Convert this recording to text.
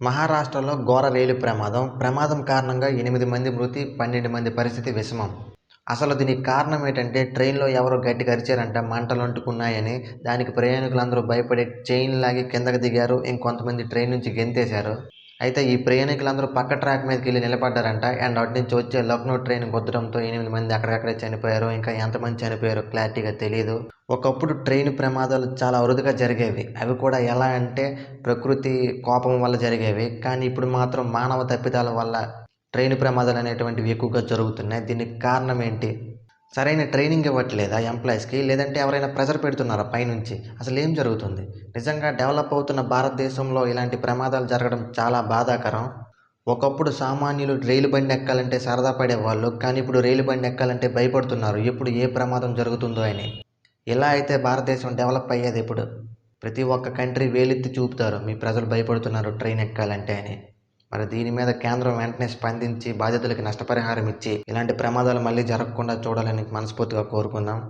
మహారాష్ట్రలో ఘోర రైలు ప్రమాదం. ప్రమాదం కారణంగా ఎనిమిది మంది మృతి పన్నెండు మంది పరిస్థితి విషమం. అసలు దీనికి కారణం ఏంటంటే ట్రైన్లో ఎవరో గట్టిగా అరిచారంట మంటలు అంటుకున్నాయని. దానికి ప్రయాణికులందరూ భయపడి చైన్ లాగి కిందకి దిగారు. ఇంకొంతమంది ట్రైన్ నుంచి గెంతేశారు. అయితే ఈ ప్రయాణికులందరూ పక్క ట్రాక్ మీదకి వెళ్ళి నిలబడ్డారంట. అండ్ అటు నుంచి వచ్చే లక్నో ట్రైన్ గుద్దడంతో ఎనిమిది మంది అక్కడక్కడే చనిపోయారు. ఇంకా ఎంతమంది చనిపోయారో క్లారిటీగా తెలియదు ఒకప్పుడు ట్రైన్ ప్రమాదాలు చాలా అరుదుగా జరిగేవి. అవి కూడా ఎలా అంటే ప్రకృతి కోపం వల్ల జరిగేవి. కానీ ఇప్పుడు మాత్రం మానవ తప్పిదాల వల్ల ట్రైన్ ప్రమాదాలు అనేటువంటివి ఎక్కువగా జరుగుతున్నాయి. దీనికి కారణం ఏంటి? సరైన ట్రైనింగ్ ఇవ్వట్లేదా ఎంప్లాయీస్కి? లేదంటే ఎవరైనా ప్రెజర్ పెడుతున్నారా పైనుంచి? అసలు ఏం జరుగుతుంది? నిజంగా డెవలప్ అవుతున్న భారతదేశంలో ఇలాంటి ప్రమాదాలు జరగడం చాలా బాధాకరం. ఒకప్పుడు సామాన్యులు రైలు బండి ఎక్కాలంటే సరదా పడేవాళ్ళు కానీ ఇప్పుడు రైలు బండి ఎక్కాలంటే భయపడుతున్నారు. ఎప్పుడు ఏ ప్రమాదం జరుగుతుందో అని. ఇలా అయితే భారతదేశం డెవలప్ అయ్యేది ఇప్పుడు ప్రతి ఒక్క కంట్రీ వేలెత్తి చూపుతారు. మీ ప్రజలు భయపడుతున్నారు ట్రైన్ ఎక్కాలంటే అని. మరి దీని మీద కేంద్రం వెంటనే స్పందించి బాధితులకి నష్టపరిహారం ఇచ్చి ఇలాంటి ప్రమాదాలు మళ్ళీ జరగకుండా చూడాలని మనస్ఫూర్తిగా కోరుకుందాం.